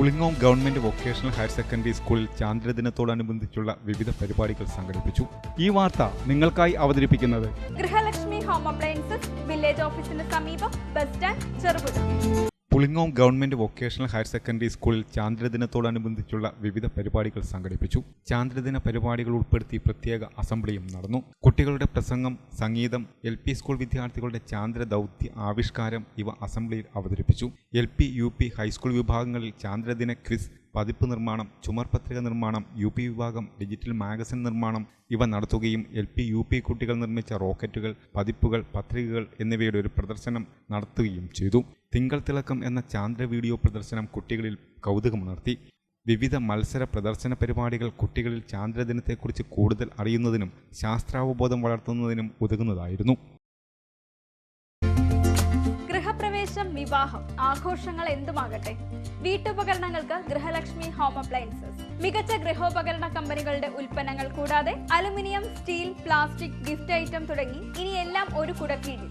Pulingome government vocational higher secondary സ്കൂളിൽ ചാന്ദ്രദിനത്തോടനുബന്ധിച്ചുള്ള വിവിധ പരിപാടികൾ സംഘടിപ്പിച്ചു. ഈ വാർത്ത നിങ്ങൾക്കായി അവതരിപ്പിക്കുന്നത് ഗൃഹലക്ഷ്മി ഹോം അപ്ലയൻസസ് വില്ലേജ് ഓഫീസിന് സമീപം bus stand Cherupuzha. Pulingome government vocational higher secondary സ്കൂളിൽ ചാന്ദ്രദിനത്തോടനുബന്ധിച്ചുള്ള വിവിധ പരിപാടികൾ സംഘടിപ്പിച്ചു ചാന്ദ്രദിന പരിപാടികൾ ഉൾപ്പെടുത്തി പ്രത്യേക അസംബ്ലിയും നടന്നു കുട്ടികളുടെ പ്രസംഗം സംഗീതം എൽ പി സ്കൂൾ വിദ്യാർത്ഥികളുടെ ചാന്ദ്ര ദൗത്യ ആവിഷ്കാരം ഇവ അസംബ്ലിയിൽ അവതരിപ്പിച്ചു L P U P high school വിഭാഗങ്ങളിൽ ചാന്ദ്രദിന ക്വിസ് പതിപ്പ് നിർമ്മാണം ചുമർ പത്രിക നിർമ്മാണം യു പി വിഭാഗം ഡിജിറ്റൽ മാഗസിൻ നിർമ്മാണം ഇവ നടത്തുകയും എൽ പി യു പി കുട്ടികൾ നിർമ്മിച്ച റോക്കറ്റുകൾ പതിപ്പുകൾ പത്രികകൾ എന്നിവയുടെ ഒരു പ്രദർശനം നടത്തുകയും ചെയ്തു തിങ്കൾ തിളക്കം എന്ന ചാന്ദ്ര വീഡിയോ പ്രദർശനം കുട്ടികളിൽ കൗതുകമുണർത്തി. വിവിധ മത്സര പ്രദർശന പരിപാടികൾ കുട്ടികളിൽ ചാന്ദ്രദിനത്തെക്കുറിച്ച് കൂടുതൽ അറിയുന്നതിനും ശാസ്ത്രാവബോധം വളർത്തുന്നതിനും ഉതകുന്നതായിരുന്നു. ഗൃഹപ്രവേശം വിവാഹം ആഘോഷങ്ങൾ എന്തുമാകട്ടെ? വീട്ടുപകരണങ്ങൾക്ക് ഗൃഹലക്ഷ്മി ഹോം അപ്ലയൻസസ്. മികച്ച ഗൃഹോപകരണ കമ്പനികളുടെ ഉൽപ്പന്നങ്ങൾ കൂടാതെ aluminium steel plastic gift item തുടങ്ങി ഇനിയെല്ലാം ഒരു കുടക്കീഴിൽ.